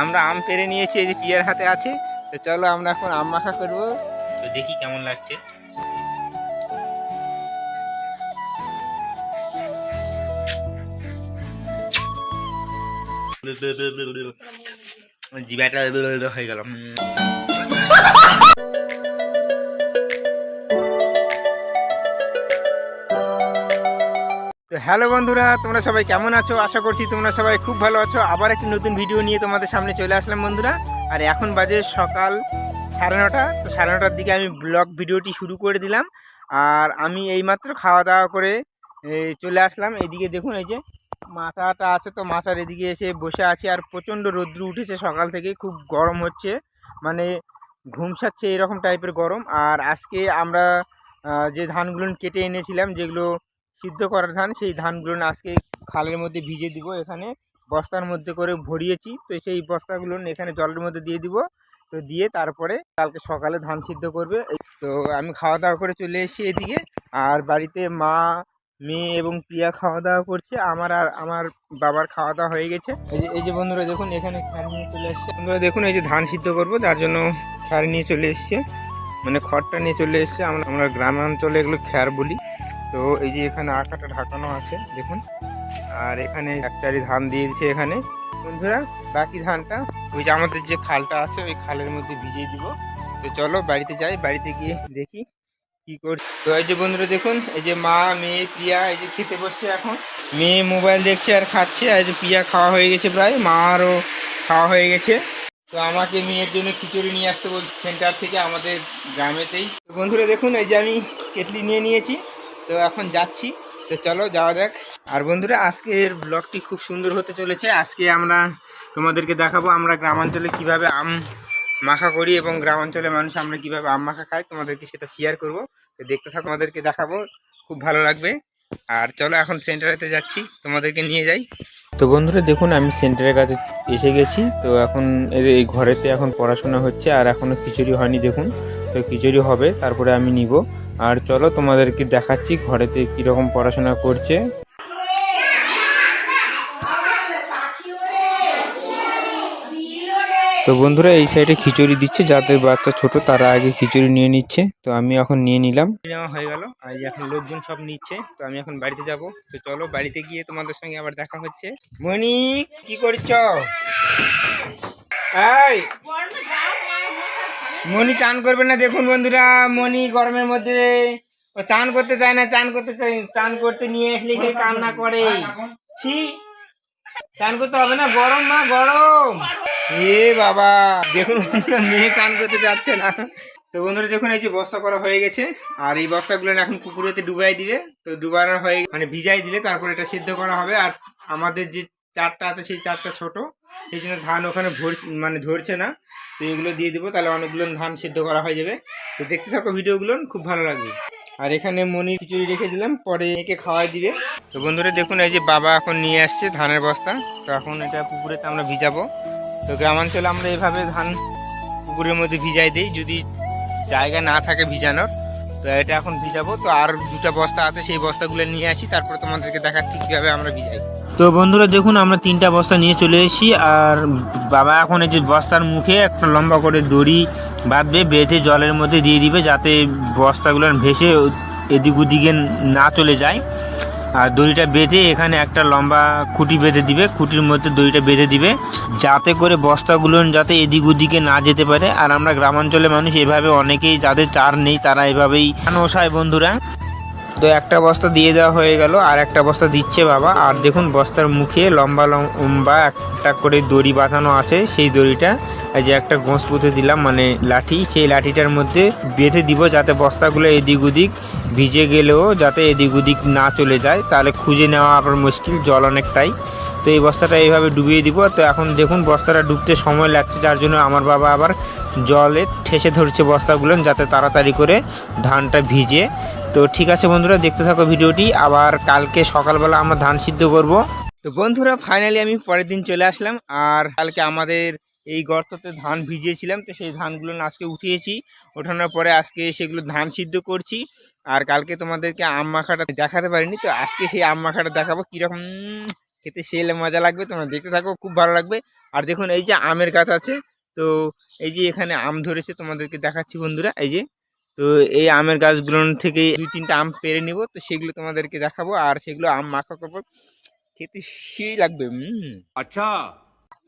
আমরা আম পেরে নিয়েছি এই যে পিয়ার হাতে আছে। তো চলো আমরা এখন আম মাখা করব। তো দেখি কেমন লাগছে। জিবাটা হয়ে গেল। হ্যালো বন্ধুরা, তোমরা সবাই কেমন আছো? আশা করছি তোমরা সবাই খুব ভালো আছো। আবার একটি নতুন ভিডিও নিয়ে তোমাদের সামনে চলে আসলাম বন্ধুরা। আর এখন বাজে সকাল সাড়ে নটা। তো সাড়ে নটার দিকে আমি ব্লগ ভিডিওটি শুরু করে দিলাম। আর আমি এইমাত্র খাওয়া দাওয়া করে চলে আসলাম। এইদিকে দেখুন, এই যে মাথাটা আছে তো, মাথার এদিকে এসে বসে আছি। আর প্রচণ্ড রৌদ্র উঠেছে সকাল থেকে, খুব গরম হচ্ছে। মানে ঘুমসাচ্ছে এরকম টাইপের গরম। আর আজকে আমরা যে ধানগুলো কেটে এনেছিলাম, যেগুলো সিদ্ধ করা ধান, সেই ধানগুলো আজকে খালের মধ্যে ভিজে দিব। এখানে বস্তার মধ্যে করে ভরিয়েছি। তো সেই বস্তাগুলো এখানে জলের মধ্যে দিয়ে দিব। তো দিয়ে তারপরে কালকে সকালে ধান সিদ্ধ করবে। তো আমি খাওয়া দাওয়া করে চলে এসেছি এদিকে। আর বাড়িতে মা, মেয়ে এবং প্রিয়া খাওয়া দাওয়া করছে। আমার আর আমার বাবার খাওয়া দাওয়া হয়ে গেছে। এই যে বন্ধুরা, দেখুন এখানে খ্যার নিয়ে চলে এসছে বন্ধুরা, দেখুন এই যে ধান সিদ্ধ করব তার জন্য খ্যার নিয়ে চলে এসছে। মানে খড়টা নিয়ে চলে এসছে। আমরা আমরা গ্রামাঞ্চলে এগুলো খ্যার বলি। তো এই যে এখানে আটাটা ঢাকানো আছে, দেখুন। আর এখানে এক চারি ধান দিয়েছে এখানে। বন্ধুরা, বাকি ধানটা, ওই যে আমাদের যে খালটা আছে, ওই খালের মধ্যে ভিজিয়ে দিব। তো চলো, বাড়িতে যাই, বাড়িতে গিয়ে দেখি কি করছি তো এই যে বন্ধুরা, দেখুন, এই যে মা, মেয়ে প্রিয়া এই যে খেতে বসছে এখন। মেয়ে মোবাইল দেখছে আর খাচ্ছে, আর যে প্রিয়া খাওয়া হয়ে গেছে প্রায় মারও খাওয়া হয়ে গেছে। তো আমাকে মেয়ের জন্য খিচুড়ি নিয়ে আসতে বলছে, সেন্টার থেকে আমাদের গ্রামেতেই। বন্ধুরা, দেখুন, এই যে আমি কেটলি নিয়ে নিয়েছি। তো এখন যাচ্ছি, তো চলো যাওয়া যাক। আর বন্ধুরা, আজকের ব্লগটি খুব সুন্দর হতে চলেছে। আজকে আমরা তোমাদেরকে দেখাবো আমরা গ্রামাঞ্চলে কীভাবে আম মাখা করি এবং গ্রামাঞ্চলের মানুষ আমরা কীভাবে আম মাখা খাই। তোমাদেরকে সেটা শেয়ার করব। তো দেখতে থাকো, তোমাদেরকে দেখাবো। খুব ভালো লাগবে। আর চলো এখন সেন্টারেতে যাচ্ছি। তোমাদেরকে নিয়ে যাই। তো বন্ধুরা, দেখুন, আমি সেন্টারের কাছে এসে গেছি। তো এখন এই ঘরেতে এখন পড়াশোনা হচ্ছে। আর এখনও খিচুড়ি হয়নি, দেখুন। তো খিচুড়ি হবে, তারপরে আমি নিব। আর চলো তোমাদেরকে দেখাচ্ছি ঘরেতে কীরকম পড়াশোনা করছে। তো বন্ধুরা, এই সাইডে খিচুড়ি দিচ্ছে, যাদের বাচ্চা ছোট তারা আগে খিচুড়ি নিয়ে নিচ্ছে। তো আমি এখন নিয়ে নিলাম। হয়ে গেল, আর এখন লোকজন সব নিচ্ছে, তো আমি এখন বাড়িতে যাব। তো চলো বাড়িতে গিয়ে তোমাদের সঙ্গে আবার দেখা হচ্ছে। মনি কি করছ? এই মনি চান করবে না, দেখুন বন্ধুরা মনি গরমের মধ্যে চান করতে চায় না, চান করতে চাই চান করতে নিয়ে আসলে কি কান্না করে। ছি, চান করতে হবে না, গরম মা, গরম। এ বাবা, দেখুন মেয়ে চান করতে যাচ্ছে না। তো বন্ধুরা, দেখুন এই যে বস্তা করা হয়ে গেছে, আর এই বস্তাগুলো এখন পুকুরেতে ডুবাই দিবে। তো ডুবানো হয়ে মানে ভিজাই দিলে তারপর এটা সিদ্ধ করা হবে। আর আমাদের যে চারটা আছে, সেই চারটা ছোট। সেই জন্য ধান ওখানে ভর মানে ধরছে না। তো এগুলো দিয়ে দেবো, তাহলে অনেকগুলো ধান সিদ্ধ করা হয়ে যাবে। তো দেখতে থাকো ভিডিওগুলো, খুব ভালো লাগবে। আর এখানে মনি খিচুড়ি রেখে দিলাম, পরে একে খাওয়াই দিবে। তো বন্ধুরা দেখুন, এই যে বাবা এখন নিয়ে আসছে ধানের বস্তা। তো এখন এটা পুকুরেতে আমরা ভিজাবো। তো গ্রামাঞ্চলে আমরা এভাবে ধান পুকুরের মধ্যে ভিজাই দিই, যদি জায়গা না থাকে ভিজানোর। তো এটা এখন ভিজাবো। তো আর দুটা বস্তা আছে, সেই বস্তাগুলো নিয়ে আসি, তারপরে তোমাদেরকে দেখাচ্ছি কীভাবে আমরা ভিজাই। তো বন্ধুরা দেখুন, আমরা তিনটা বস্তা নিয়ে চলে এসেছি, আর বাবা এখন এই যে বস্তার মুখে একটা লম্বা করে দড়ি বাঁধবে, বেঁধে জলের মধ্যে দিয়ে দিবে, যাতে বস্তাগুলো ভেসে এদিক ওদিকে না চলে যায়। আর দড়িটা বেঁধে এখানে একটা লম্বা খুঁটি বেঁধে দিবে, খুঁটির মধ্যে দড়িটা বেঁধে দিবে, যাতে করে বস্তাগুলো যাতে এদিক ওদিকে না যেতে পারে। আর আমরা গ্রামাঞ্চলে মানুষ, এভাবে অনেকেই যাদের চার নেই, তারা এভাবেই। ওষায় বন্ধুরা। তো একটা বস্তা দিয়ে দেওয়া হয়ে গেল, আর একটা বস্তা দিচ্ছে বাবা। আর দেখুন, বস্তার মুখে লম্বা লম্বা একটা করে দড়ি বাঁধানো আছে। সেই দড়িটা যে একটা গোঁস পুঁতে দিলাম মানে লাঠি। সেই লাঠিটার মধ্যে বেঁধে দিব যাতে বস্তাগুলো এদিক ওদিক ভিজে গেলেও যাতে এদিক ওদিক না চলে যায়। তাহলে খুঁজে নেওয়া আবার মুশকিল, জল অনেকটাই। তো এই বস্তাটা এইভাবে ডুবিয়ে দিব। তো এখন দেখুন বস্তাটা ডুবতে সময় লাগছে, যার জন্য আমার বাবা আবার জলে ঠেসে ধরছে বস্তাগুলো যাতে তাড়াতাড়ি করে ধানটা ভিজে। তো ঠিক আছে বন্ধুরা, দেখতে থাকো ভিডিওটি। আবার কালকে সকালবেলা আমরা ধান সিদ্ধ করব। তো বন্ধুরা ফাইনালি আমি পরের দিন চলে আসলাম। আর কালকে আমাদের এই গর্ততে ধান ভিজিয়েছিলাম, তো সেই ধানগুলো আজকে উঠিয়েছি। ওঠানোর পরে আজকে সেগুলো ধান সিদ্ধ করছি। আর কালকে তোমাদেরকে আম মাখাটা দেখাতে পারিনি, তো আজকে সেই আম মাখাটা দেখাবো কীরকম খেতে সেই মজা লাগবে তোমরা দেখতে থাকো খুব ভালো লাগবে। আর দেখুন এই যে আমের গাছ আছে তো এই যে এখানে আম ধরেছে তোমাদেরকে দেখাচ্ছি বন্ধুরা এই যে। তো এই আমের গাছগুলো থেকে দুই তিনটা আম পেরে নিব তো সেগুলো তোমাদেরকে দেখাবো আর সেগুলো আম মাখা করব। খেতে সেই লাগবে আচ্ছা।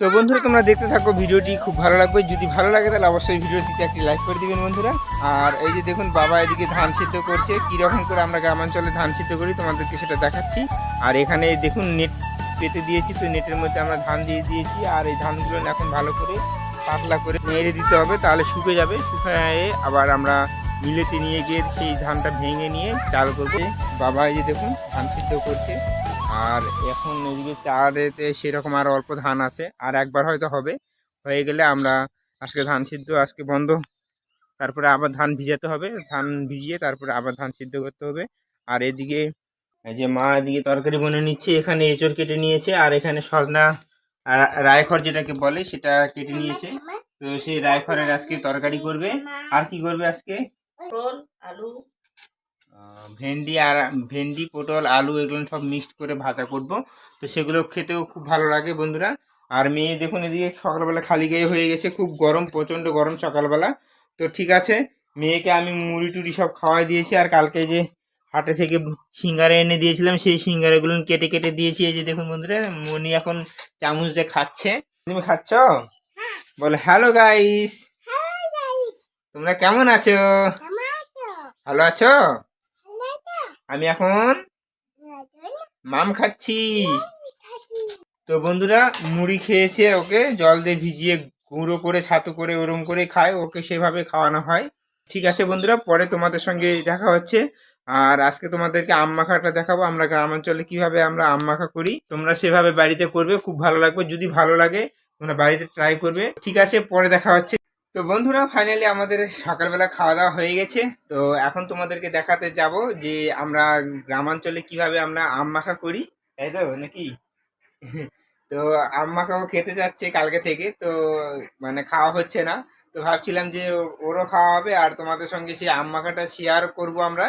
তো বন্ধুরা তোমরা দেখতে থাকো ভিডিওটি খুব ভালো লাগবে। যদি ভালো লাগে তাহলে অবশ্যই ভিডিওটিতে একটি লাইক করে দিবেন বন্ধুরা। আর এই যে দেখুন বাবা এদিকে ধান সিদ্ধ করছে কীরকম করে আমরা গ্রামাঞ্চলে ধান সিদ্ধ করি তোমাদেরকে সেটা দেখাচ্ছি। আর এখানে দেখুন নেট পেতে দিয়েছি, তো নেটের মধ্যে আমরা ধান দিয়ে দিয়েছি, আর এই ধানগুলো এখন ভালো করে পাতলা করে নেড়ে দিতে হবে, তাহলে শুকে যাবে, শুকায় আবার আমরা মিলেতে নিয়ে গিয়ে সেই ধানটা ভেঙে নিয়ে চাল করব। বাবা, এই যে দেখুন, ধান সিদ্ধ করছে, আর এখন এদিকে চারেতে সেরকম আর অল্প ধান আছে, আর একবার হয়তো হবে, হয়ে গেলে আমরা আজকে ধান সিদ্ধ আজকে বন্ধ। তারপরে আবার ধান ভিজাতে হবে, ধান ভিজিয়ে তারপরে আবার ধান সিদ্ধ করতে হবে, আর এদিকে এই যে মা এদিকে তরকারি বনে নিচ্ছে এখানে এঁচড় কেটে নিয়েছে আর এখানে সজনা রা- রায়খড় যেটাকে বলে সেটা কেটে নিয়েছে। তো সেই রায়খড়ের আজকে তরকারি করবে। আর কি করবে আজকে? পটল আলু। ভেন্ডি আর ভেন্ডি পটল আলু এগুলো সব মিক্সড করে ভাজা করব। তো সেগুলো খেতেও খুব ভালো লাগে বন্ধুরা। আর মেয়ে দেখুন এদিকে সকালবেলা খালি গায়ে হয়ে গেছে খুব গরম প্রচণ্ড গরম সকালবেলা। তো ঠিক আছে মেয়েকে আমি মুড়ি টুড়ি সব খাওয়াই দিয়েছি আর কালকে যে হাটে থেকে সিঙ্গারা এনে দিয়েছিলাম সেই সিঙ্গারাগুলো কেটে কেটে দিয়েছি। এই যে দেখুন বন্ধুরা মনি এখন চামচ দিয়ে খাচ্ছে। তুমি খাচ্ছ? বলে হ্যালো গাইস তোমরা কেমন আছো? ভালো আছো? আমি এখন মাম খাচ্ছি। তো বন্ধুরা মুড়ি খেয়েছে ওকে জল দিয়ে ভিজিয়ে গুঁড়ো করে ছাতু করে ওরম করে খায়। ওকে সেভাবে খাওয়ানো হয়। ঠিক আছে বন্ধুরা পরে তোমাদের সঙ্গে দেখা হচ্ছে। আর আজকে তোমাদেরকে আম মাখাটা দেখাবো, আমরা গ্রামাঞ্চলে কীভাবে আমরা আম মাখা করি, তোমরা সেভাবে বাড়িতে করবে, খুব ভালো লাগবে, যদি ভালো লাগে, তোমরা বাড়িতে ট্রাই করবে। ঠিক আছে, পরে দেখা হচ্ছে। তো বন্ধুরা ফাইনালি আমাদের সকালবেলা খাওয়া দাওয়া হয়ে গেছে। তো এখন তোমাদেরকে দেখাতে যাব যে আমরা গ্রামাঞ্চলে কীভাবে আমরা আম মাখা করি। তাই তো, নাকি? তো আম মাখাও খেতে যাচ্ছে কালকে থেকে, তো মানে খাওয়া হচ্ছে না। তো ভাবছিলাম যে ওরও খাওয়া হবে, আর তোমাদের সঙ্গে সেই আম মাখাটা শেয়ার করব আমরা।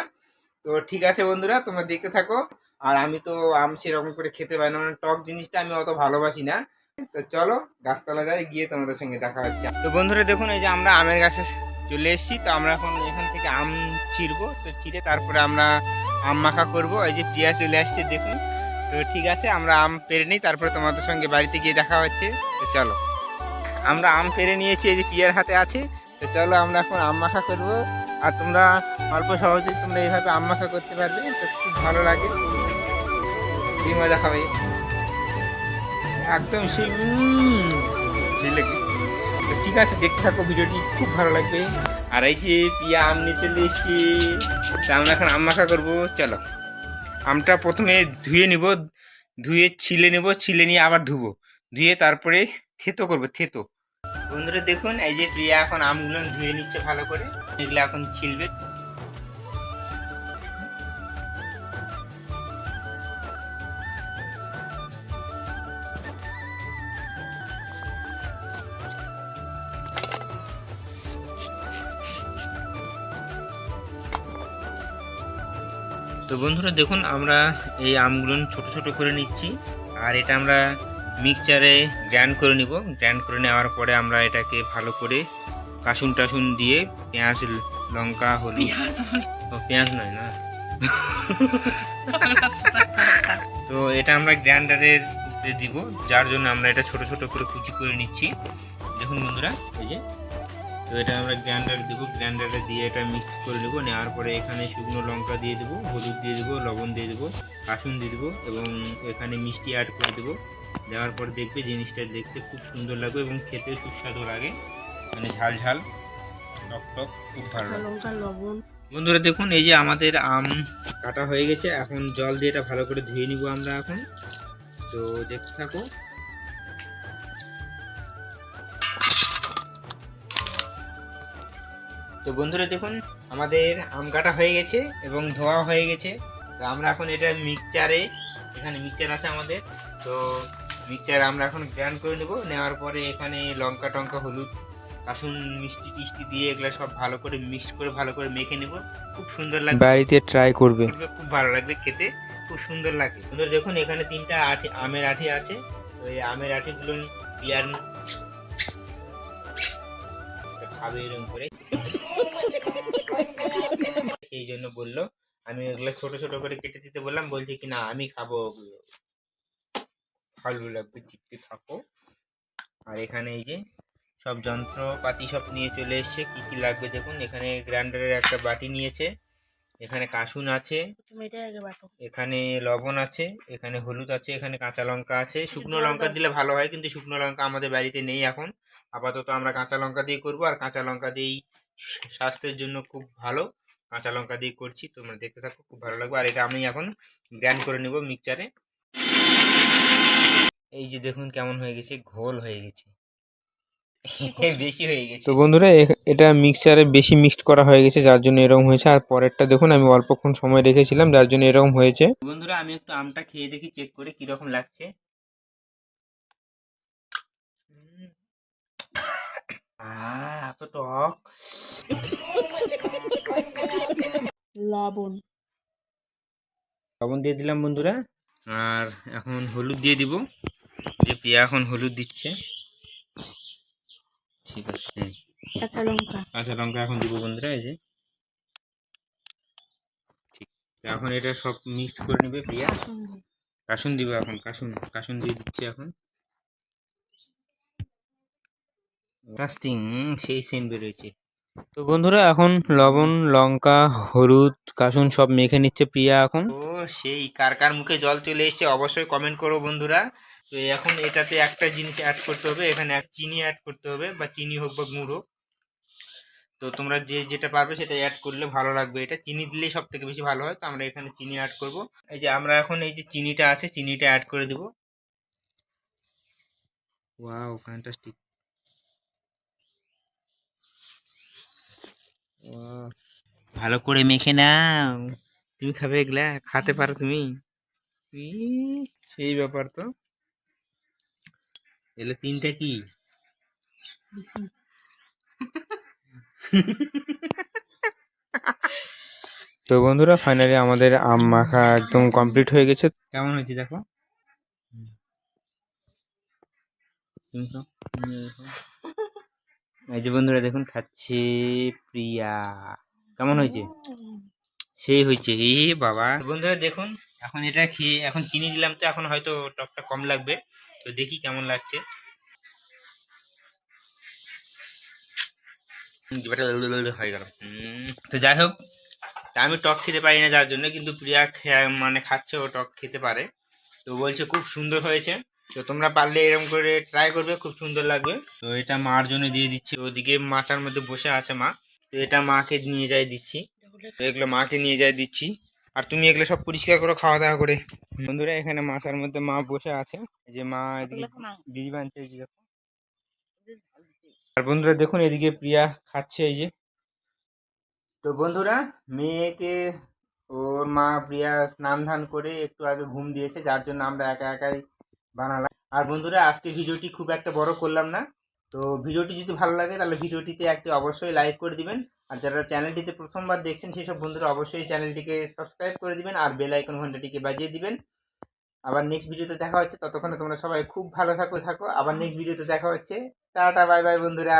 তো ঠিক আছে বন্ধুরা, তোমরা দেখতে থাকো। আর আমি তো আম সেরকম করে খেতে পারি না মানে টক জিনিসটা আমি অত ভালোবাসি না। তো চলো, গাছতলা যাই, গিয়ে তোমাদের সঙ্গে দেখা হচ্ছে। তো বন্ধুরা দেখুন, এই যে আমরা আমের গাছে চলে এসেছি, তো আমরা এখন এখান থেকে আম ছিঁড়বো। তো ছিঁড়ে তারপরে আমরা আম মাখা করব। এই যে প্রিয়া চলে আসছে, দেখুন। তো ঠিক আছে, আমরা আম পেরে নিই, তারপরে তোমাদের সঙ্গে বাড়িতে গিয়ে দেখা হচ্ছে। তো চলো। আমরা আম পেরে নিয়েছি, এই যে পিয়ার হাতে আছে। তো চলো, আমরা এখন আম মাখা করব। আর তোমরা অল্প সহজেই তোমরা এইভাবে আম মাখা করতে পারবে তো খুব ভালো লাগে। সেই মজা হবে একদম সেই সেই লাগে তো ঠিক আছে দেখতে থাকো ভিডিওটি খুব ভালো লাগবে। আর এই যে পিয়া আম নিয়ে চলে এসছি তা আমরা এখন আম মাখা করব। চলো আমটা প্রথমে ধুয়ে নিব ধুয়ে ছিলে নেব ছিলে নিয়ে আবার ধুবো। ধুয়ে তারপরে থেতো করব থেতো। বন্ধুরা দেখুন, এই যে প্রিয়া এখন আমগুলো ধুয়ে নিচ্ছে ভালো করে। এগুলো এখন ছিলবে। তো বন্ধুরা দেখুন, আমরা এই আমগুলো ছোট ছোট করে নিচ্ছি। আর এটা আমরা মিক্সচারে গ্র্যান্ড করে নিব। গ্র্যান্ড করে নেওয়ার পরে আমরা এটাকে ভালো করে কাসুন টাসুন দিয়ে পেঁয়াজ লঙ্কা হলুদ। পেঁয়াজ ও পেঁয়াজ নয় না। তো এটা আমরা গ্রাইন্ডারের দিব। যার জন্য আমরা এটা ছোট ছোট করে কুচি করে নিচ্ছি। দেখুন বন্ধুরা এই যে। তো এটা আমরা গ্রাইন্ডার দিব। গ্রাইন্ডারে দিয়ে এটা মিক্স করে নেব। নেওয়ার পরে এখানে শুকনো লঙ্কা দিয়ে দেবো হলুদ দিয়ে দেবো লবণ দিয়ে দেবো কাসুন দিয়ে দেবো এবং এখানে মিষ্টি অ্যাড করে দেবো। দেওয়ার পর দেখবে জিনিসটা দেখতে খুব সুন্দর লাগবে এবং খেতে সুস্বাদু লাগে। মানে ঝাল ঝাল টক টক খুব ভালো লবণ। বন্ধুরা দেখুন এই যে আমাদের আম কাটা হয়ে গেছে। এখন জল দিয়ে এটা ভালো করে ধুয়ে নিব আমরা এখন। তো দেখতে থাকো। তো বন্ধুরা দেখুন আমাদের আম কাটা হয়ে গেছে এবং ধোয়া হয়ে গেছে। তো আমরা এখন এটা মিক্সচারে এখানে মিক্সচার আছে আমাদের। তো মিক্সচার আমরা এখন গ্রাইন্ড করে নেব। নেওয়ার পরে এখানে লঙ্কা টঙ্কা হলুদ আসুন মিষ্টি টিষ্টি দিয়ে এগুলো সব ভালো করে মিক্স করে ভালো করে মেখে নেব। খুব সুন্দর লাগবে। বাড়িতে ট্রাই করবে। করবে, খুব ভালো লাগবে খেতে। খুব সুন্দর লাগে। সুন্দর দেখুন এখানে তিনটা আঠি আমের আঠি আছে। তো এই আমের আঠিগুলো পিয়ার খাবে এরকম করে। সেই জন্য বলল আমি ওগুলো ছোট ছোট করে কেটে দিতে বললাম। বলছে কি না আমি খাব ওগুলো। ভালো লাগবে চিপকে থাকো। আর এখানে এই যে সব যন্ত্রপাতি সব নিয়ে চলে এসছে কি কি লাগবে দেখুন। এখানে গ্রাইন্ডারের একটা বাটি নিয়েছে এখানে কাসুন আছে এখানে লবণ আছে এখানে হলুদ আছে এখানে কাঁচা লঙ্কা আছে। শুকনো লঙ্কা দিলে ভালো হয় কিন্তু শুকনো লঙ্কা আমাদের বাড়িতে নেই এখন। আপাতত আমরা কাঁচা লঙ্কা দিয়ে করব আর কাঁচা লঙ্কা দিয়েই স্বাস্থ্যের জন্য খুব ভালো। কাঁচা লঙ্কা দিয়ে করছি তোমরা দেখতে থাকো খুব ভালো লাগবে। আর এটা আমি এখন গ্র্যান্ড করে নেব মিক্সচারে। এই যে দেখুন কেমন হয়ে গেছে ঘোল হয়ে গেছে। বেশি হয়ে গেছে। তো বন্ধুরা এটা মিক্সচারে বেশি মিক্সড করা হয়ে গেছে যার জন্য এরকম হয়েছে। আর পরেরটা দেখুন আমি অল্পক্ষণ সময় রেখেছিলাম যার জন্য এরকম হয়েছে। বন্ধুরা আমি একটু আমটা খেয়ে দেখি চেক করে কীরকম লাগছে। এত টক। লবণ। লবণ দিয়ে দিলাম বন্ধুরা আর এখন হলুদ দিয়ে দিব। যে পিয়া এখন হলুদ দিচ্ছে। ঠিক আছে। কাঁচা লঙ্কা। কাঁচা লঙ্কা এখন দিব বন্ধুরা এই যে। ঠিক। এখন এটা সব মিক্স করে নেবে প্রিয়া কাসুন দিব। এখন কাসুন কাসুন দিয়ে দিচ্ছি এখন। কাস্টিং সেই সেন বেরোয়েছে তো বন্ধুরা এখন লবণ লঙ্কা হলুদ কাসুন সব মেখে নিচ্ছে প্রিয়া এখন। ও সেই কার কার মুখে জল চলে এসছে অবশ্যই কমেন্ট করো বন্ধুরা। তো এখন এটাতে একটা জিনিস অ্যাড করতে হবে এখানে এক চিনি অ্যাড করতে হবে বা চিনি হোক বা গুড়। হোক তো তোমরা যে যেটা পারবে সেটা অ্যাড করলে ভালো লাগবে এটা। চিনি দিলেই সব থেকে বেশি ভালো হয় তো আমরা এখানে চিনি অ্যাড করব। এই যে আমরা এখন এই যে চিনিটা আছে চিনিটা অ্যাড করে দেব। ওয়াও ফ্যান্টাস্টিক ভালো করে মেখে নাও। তুমি খাবে এগুলা? খাতে পারো তুমি? সেই ব্যাপার তো। এলে তিনটা কি? তো বন্ধুরা ফাইনালি আমাদের আম মাখা একদম কমপ্লিট হয়ে গেছে। কেমন হয়েছে দেখো। এই যে বন্ধুরা দেখুন খাচ্ছে প্রিয়া। কেমন হয়েছে? সেই হয়েছে এ বাবা। বন্ধুরা দেখুন এখন এটা খেয়ে এখন চিনি দিলাম তো এখন হয়তো টকটা কম লাগবে। তো দেখি কেমন লাগছে। হয়ে গেল। তো যাই হোক আমি টক খেতে পারি না যার জন্য কিন্তু প্রিয়া মানে খাচ্ছে ও টক খেতে পারে। তো বলছে খুব সুন্দর হয়েছে। তো তোমরা পারলে এরকম করে ট্রাই করবে খুব সুন্দর লাগবে। তো এটা মার জন্য দিয়ে দিচ্ছি। ওদিকে মাচার মধ্যে বসে আছে মা। তো এটা মাকে নিয়ে যাই দিচ্ছি। তো এগুলো মাকে নিয়ে যাই দিচ্ছি। আর তুমি এগুলো সব পরিষ্কার করো খাওয়া দাওয়া করে। বন্ধুরা এখানে মাচার মধ্যে মা বসে আছে। এই যে মা এদিকে বিড়ি বানছে এই যে দেখো। আর বন্ধুরা দেখুন এদিকে প্রিয়া খাচ্ছে এই যে। তো বন্ধুরা মেয়েকে ওর মা প্রিয়া স্নান ধান করে একটু আগে ঘুম দিয়েছে যার জন্য আমরা একা একাই বানালাম। আর বন্ধুরা আজকে ভিডিওটি খুব একটা বড় করলাম না। তো ভিডিওটি যদি ভালো লাগে তাহলে ভিডিওটিতে একটি অবশ্যই লাইক করে দিবেন। আর যারা চ্যানেলটিতে প্রথমবার দেখছেন সেই সব বন্ধুরা অবশ্যই চ্যানেলটিকে সাবস্ক্রাইব করে দিবেন আর বেল আইকন ঘন্টাটিকে বাজিয়ে দিবেন। আবার নেক্সট ভিডিওতে দেখা হচ্ছে, ততক্ষণে তোমরা সবাই খুব ভালো থাকো থাকো। আবার নেক্সট ভিডিওতে দেখা হচ্ছে। টাটা বাই বাই বন্ধুরা।